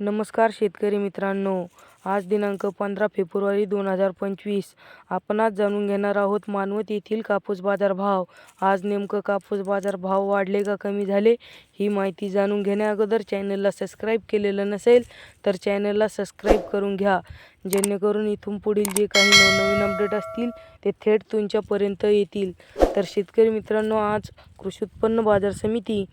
नमस्कार शेतकरी मित्रांनो. आज दिनांक पंधरा फेब्रुवारी दोन हजार पंचवीस. आपण आज जाणून घेणार आहोत मानवत येथील कापूस बाजार भाव. आज नेमकं कापूस बाजार भाव वाढले का कमी झाले ही माहिती जाणून घेण्याअगोदर चॅनलला सबस्क्राईब केलेलं नसेल तर चॅनलला सबस्क्राईब करून घ्या. जेणेकरून इथून पुढील जे काही नवनवीन अपडेट असतील ते थेट तुमच्यापर्यंत येतील. तर शेतकरी मित्रांनो आज कृषी उत्पन्न बाजार समिती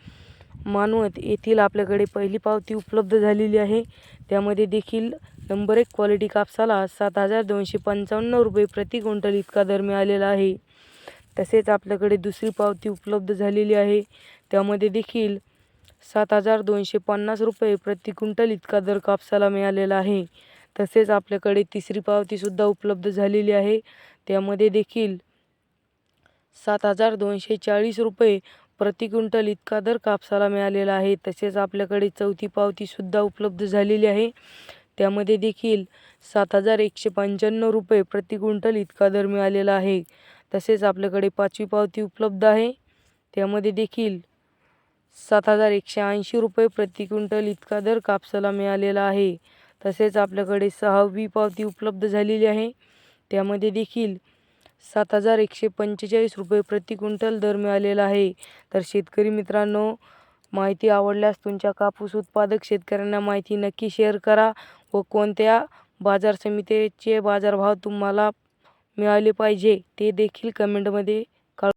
मानवत येथील आपल्याकडे पहिली पावती उपलब्ध झालेली आहे. त्यामध्ये देखील नंबर एक क्वालिटी कापसाला सात हजार दोनशे पंचावन्न रुपये प्रति क्विंटल इतका दर मिळालेला आहे. तसेच आपल्याकडे दुसरी पावती उपलब्ध झालेली आहे. त्यामध्ये देखील सात हजार दोनशे पन्नास रुपये प्रति क्विंटल इतका दर कापसाला मिळालेला आहे. तसेच आपल्याकडे तिसरी पावतीसुद्धा उपलब्ध झालेली आहे. त्यामध्ये देखील सात हजार दोनशे चाळीस रुपये प्रति क्विंटल इतका दर कापसाला मिळालेला आहे. तसेच आपल्याकडे चौथी पावतीसुद्धा उपलब्ध झालेली आहे. त्यामध्ये देखील सात हजार एकशे पंच्याण्णव रुपये प्रति क्विंटल इतका दर मिळालेला आहे. तसेच आपल्याकडे पाचवी पावती उपलब्ध आहे. त्यामध्ये देखील सात हजार एकशे ऐंशी रुपये प्रति क्विंटल इतका दर कापसाला मिळालेला आहे. तसेच आपल्याकडे सहावी पावती उपलब्ध झालेली आहे. त्यामध्ये देखील सात हजार एकशे पंचेचाळीस रुपये प्रति क्विंटल दर मिळालेला आहे. तर शेतकरी मित्रांनो माहिती आवडल्यास तुमच्या कापूस उत्पादक शेतकऱ्यांना माहिती नक्की शेअर करा व कोणत्या बाजार समितीचे बाजारभाव तुम्हाला मिळाले पाहिजे ते देखील कमेंटमध्ये